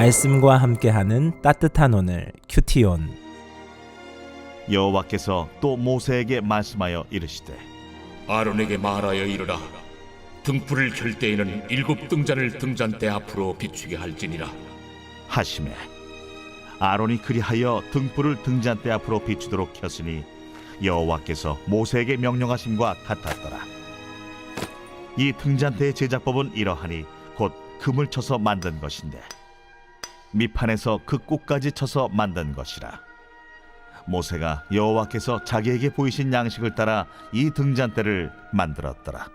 말씀과 함께하는 따뜻한 오늘 큐티온. 여호와께서 또 모세에게 말씀하여 이르시되 아론에게 말하여 이르라. 등불을 켤 때에는 일곱 등잔을 등잔대 앞으로 비추게 할지니라. 하심에 아론이 그리하여 등불을 등잔대 앞으로 비추도록 켰으니 여호와께서 모세에게 명령하심과 같았더라. 이 등잔대의 제작법은 이러하니 곧 금을 쳐서 만든 것인데 밑판에서 그 꼭까지 쳐서 만든 것이라. 모세가 여호와께서 자기에게 보이신 양식을 따라 이 등잔대를 만들었더라.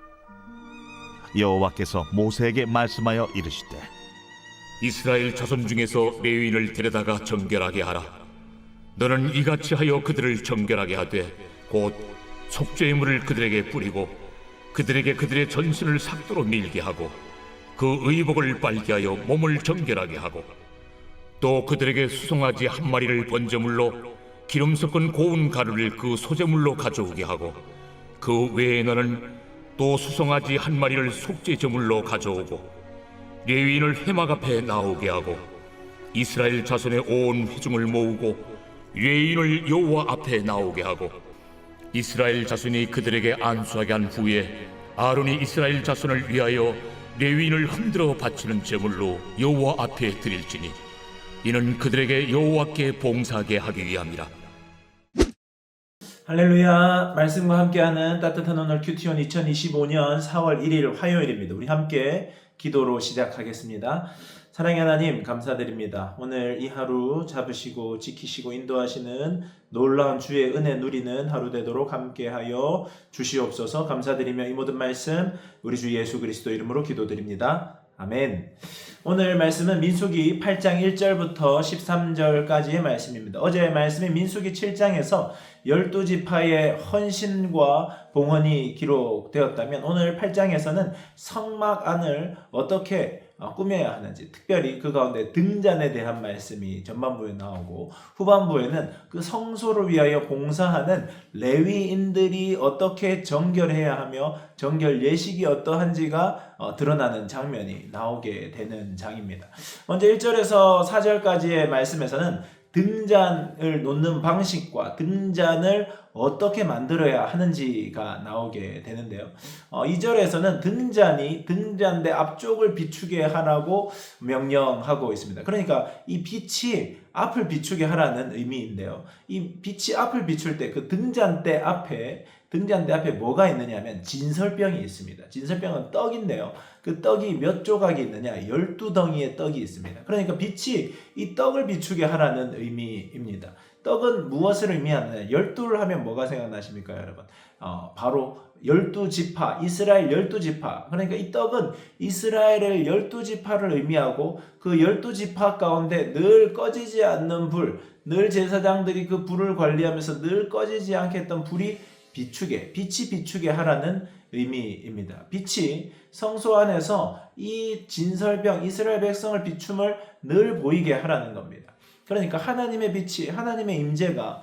여호와께서 모세에게 말씀하여 이르시되 이스라엘 자손 중에서 레위인을 데려다가 정결하게 하라. 너는 이같이 하여 그들을 정결하게 하되 곧 속죄의 물을 그들에게 뿌리고 그들에게 그들의 전신을 삭도로 밀게 하고 그 의복을 빨게 하여 몸을 정결하게 하고 또 그들에게 수송아지 한 마리를 번제물로 기름 섞은 고운 가루를 그 소제물로 가져오게 하고 그 외에 너는 또 수송아지 한 마리를 속죄 제물로 가져오고 레위인을 회막 앞에 나오게 하고 이스라엘 자손의 온 회중을 모으고 레위인을 여호와 앞에 나오게 하고 이스라엘 자손이 그들에게 안수하게 한 후에 아론이 이스라엘 자손을 위하여 레위인을 흔들어 바치는 제물로 여호와 앞에 드릴지니 이는 그들에게 여호와께 봉사하게 하기 위함이라 할렐루야 말씀과 함께하는 따뜻한 오늘 큐티온 2025년 4월 1일 화요일입니다. 우리 함께 기도로 시작하겠습니다. 사랑의 하나님 감사드립니다. 오늘 이 하루 잡으시고 지키시고 인도하시는 놀라운 주의 은혜 누리는 하루 되도록 함께하여 주시옵소서 감사드리며 이 모든 말씀 우리 주 예수 그리스도 이름으로 기도드립니다. 아멘. 오늘 말씀은 민수기 8장 1절부터 13절까지의 말씀입니다. 어제의 말씀이 민수기 7장에서 12지파의 헌신과 봉헌이 기록되었다면 오늘 8장에서는 성막 안을 어떻게 어, 꾸며야 하는지 특별히 그 가운데 등잔에 대한 말씀이 전반부에 나오고 후반부에는 그 성소를 위하여 봉사하는 레위인들이 어떻게 정결해야 하며 정결 예식이 어떠한지가 어, 드러나는 장면이 나오게 되는 장입니다. 먼저 1절에서 4절까지의 말씀에서는 등잔을 놓는 방식과 등잔을 어떻게 만들어야 하는지가 나오게 되는데요. 어, 2절에서는 등잔이 등잔대 앞쪽을 비추게 하라고 명령하고 있습니다. 그러니까 이 빛이 앞을 비추게 하라는 의미인데요. 이 빛이 앞을 비출 때 그 등잔대 앞에 등잔대 앞에 뭐가 있느냐면 진설병이 있습니다. 진설병은 떡인데요. 그 떡이 몇 조각이 있느냐? 열두 덩이의 떡이 있습니다. 그러니까 빛이 이 떡을 비추게 하라는 의미입니다. 떡은 무엇을 의미하느냐? 열두를 하면 뭐가 생각나십니까, 여러분? 어, 바로 열두 지파, 이스라엘 열두 지파. 그러니까 이 떡은 이스라엘의 열두 지파를 의미하고 그 열두 지파 가운데 늘 꺼지지 않는 불, 늘 제사장들이 그 불을 관리하면서 늘 꺼지지 않게 했던 불이 비추게, 빛이 비추게 하라는 의미입니다. 빛이 성소 안에서 이 진설병, 이스라엘 백성을 비춤을 늘 보이게 하라는 겁니다. 그러니까 하나님의 빛이, 하나님의 임재가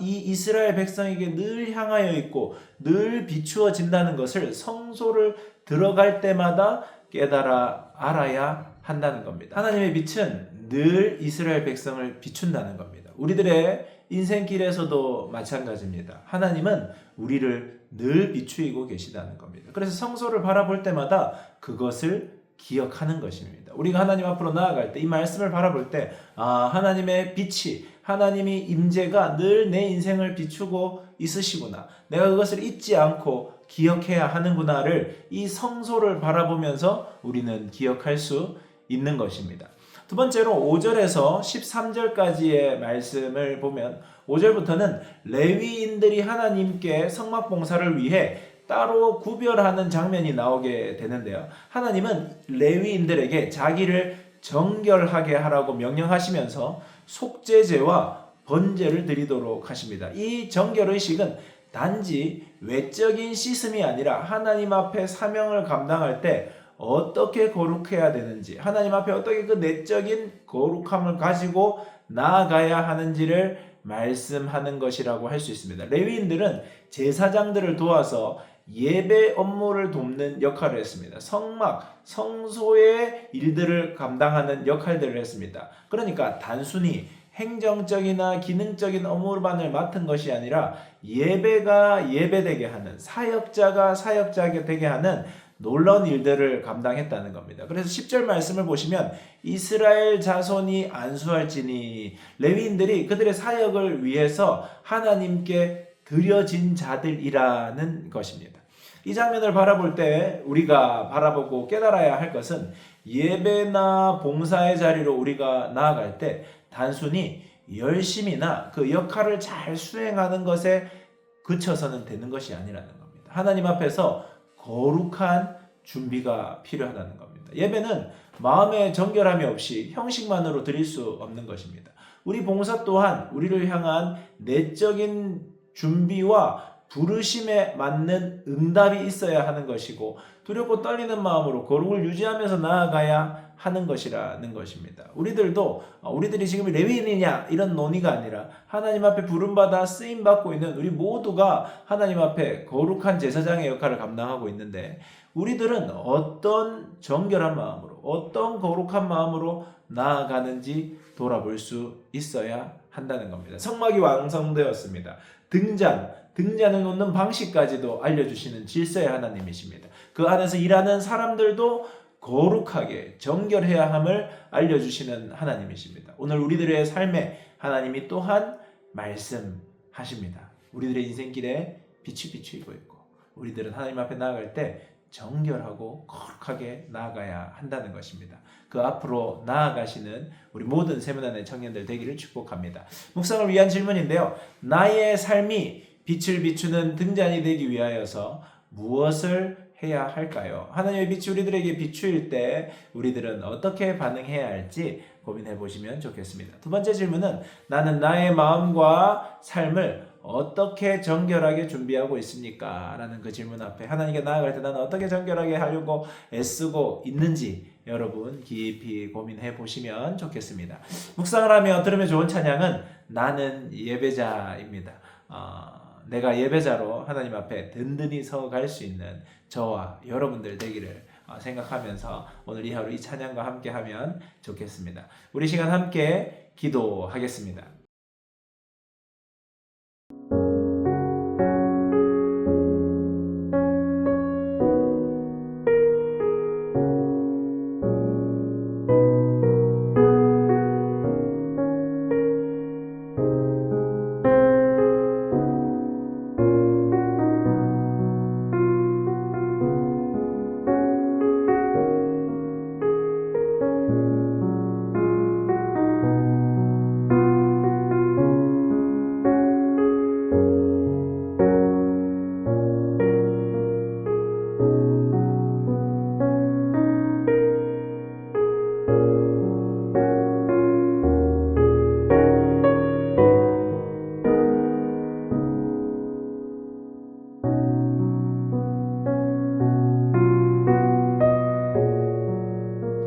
이 이스라엘 백성에게 늘 향하여 있고 늘 비추어진다는 것을 성소를 들어갈 때마다 깨달아 알아야 한다는 겁니다. 하나님의 빛은 늘 이스라엘 백성을 비춘다는 겁니다. 우리들의 인생길에서도 마찬가지입니다. 하나님은 우리를 늘 비추이고 계시다는 겁니다. 그래서 성소를 바라볼 때마다 그것을 기억하는 것입니다. 우리가 하나님 앞으로 나아갈 때 이 말씀을 바라볼 때 아, 하나님의 빛이 하나님이 임재가 늘 내 인생을 비추고 있으시구나. 내가 그것을 잊지 않고 기억해야 하는구나를 이 성소를 바라보면서 우리는 기억할 수 있는 것입니다. 두 번째로 5절에서 13절까지의 말씀을 보면 5절부터는 레위인들이 하나님께 성막 봉사를 위해 따로 구별하는 장면이 나오게 되는데요. 하나님은 레위인들에게 자기를 정결하게 하라고 명령하시면서 속죄제와 번제를 드리도록 하십니다. 이 정결 의식은 단지 외적인 씻음이 아니라 하나님 앞에 사명을 감당할 때 어떻게 거룩해야 되는지, 하나님 앞에 어떻게 그 내적인 거룩함을 가지고 나아가야 하는지를 말씀하는 것이라고 할 수 있습니다. 레위인들은 제사장들을 도와서 예배 업무를 돕는 역할을 했습니다. 성막, 성소의 일들을 감당하는 역할들을 했습니다. 그러니까 단순히 행정적이나 기능적인 업무만을 맡은 것이 아니라 예배가 예배되게 하는 사역자가 사역자게 되게 하는 놀라운 일들을 감당했다는 겁니다. 그래서 10절 말씀을 보시면 이스라엘 자손이 안수할지니 레위인들이 그들의 사역을 위해서 하나님께 드려진 자들이라는 것입니다. 이 장면을 바라볼 때 우리가 바라보고 깨달아야 할 것은 예배나 봉사의 자리로 우리가 나아갈 때 단순히 열심이나 그 역할을 잘 수행하는 것에 그쳐서는 되는 것이 아니라는 겁니다. 하나님 앞에서 거룩한 준비가 필요하다는 겁니다. 예배는 마음의 정결함이 없이 형식만으로 드릴 수 없는 것입니다. 우리 봉사 또한 우리를 향한 내적인 준비와 부르심에 맞는 응답이 있어야 하는 것이고 두렵고 떨리는 마음으로 거룩을 유지하면서 나아가야 하는 것이라는 것입니다. 우리들도 어, 우리들이 지금 레위인이냐 이런 논의가 아니라 하나님 앞에 부름받아 쓰임 받고 있는 우리 모두가 하나님 앞에 거룩한 제사장의 역할을 감당하고 있는데 우리들은 어떤 정결한 마음으로 어떤 거룩한 마음으로 나아가는지 돌아볼 수 있어야 한다는 겁니다. 성막이 완성되었습니다. 등잔, 등잔을 놓는 방식까지도 알려주시는 질서의 하나님이십니다. 그 안에서 일하는 사람들도 거룩하게 정결해야 함을 알려주시는 하나님이십니다. 오늘 우리들의 삶에 하나님이 또한 말씀하십니다. 우리들의 인생길에 빛이 비추이고 있고 우리들은 하나님 앞에 나아갈 때 정결하고 거룩하게 나아가야 한다는 것입니다. 그 앞으로 나아가시는 우리 모든 세문안의 청년들 되기를 축복합니다. 묵상을 위한 질문인데요. 나의 삶이 빛을 비추는 등잔이 되기 위하여서 무엇을 해야 할까요? 하나님의 빛이 우리들에게 비추일 때 우리들은 어떻게 반응해야 할지 고민해 보시면 좋겠습니다. 두 번째 질문은 나는 나의 마음과 삶을 어떻게 정결하게 준비하고 있습니까? 라는 그 질문 앞에 하나님께 나아갈 때 나는 어떻게 정결하게 하려고 애쓰고 있는지 여러분 깊이 고민해 보시면 좋겠습니다. 묵상을 하며 들으면 좋은 찬양은 나는 예배자입니다. 어, 내가 예배자로 하나님 앞에 든든히 서갈 수 있는 저와 여러분들 되기를 어, 생각하면서 오늘 이 하루 이 찬양과 함께 하면 좋겠습니다. 우리 시간 함께 기도하겠습니다.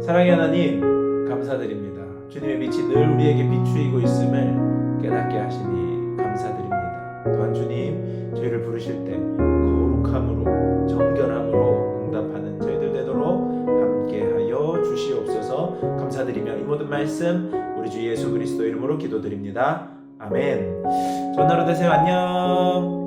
사랑의 하나님 감사드립니다. 주님의 빛이 늘 우리에게 비추이고 있음을 깨닫게 하시니 감사드립니다. 또한 주님 저희를 부르실 때 거룩함으로 정결함으로 응답하는 저희들 되도록 함께하여 주시옵소서. 감사드리며 이 모든 말씀 우리 주 예수 그리스도 이름으로 기도드립니다. 아멘. 좋은 하루 되세요. 안녕.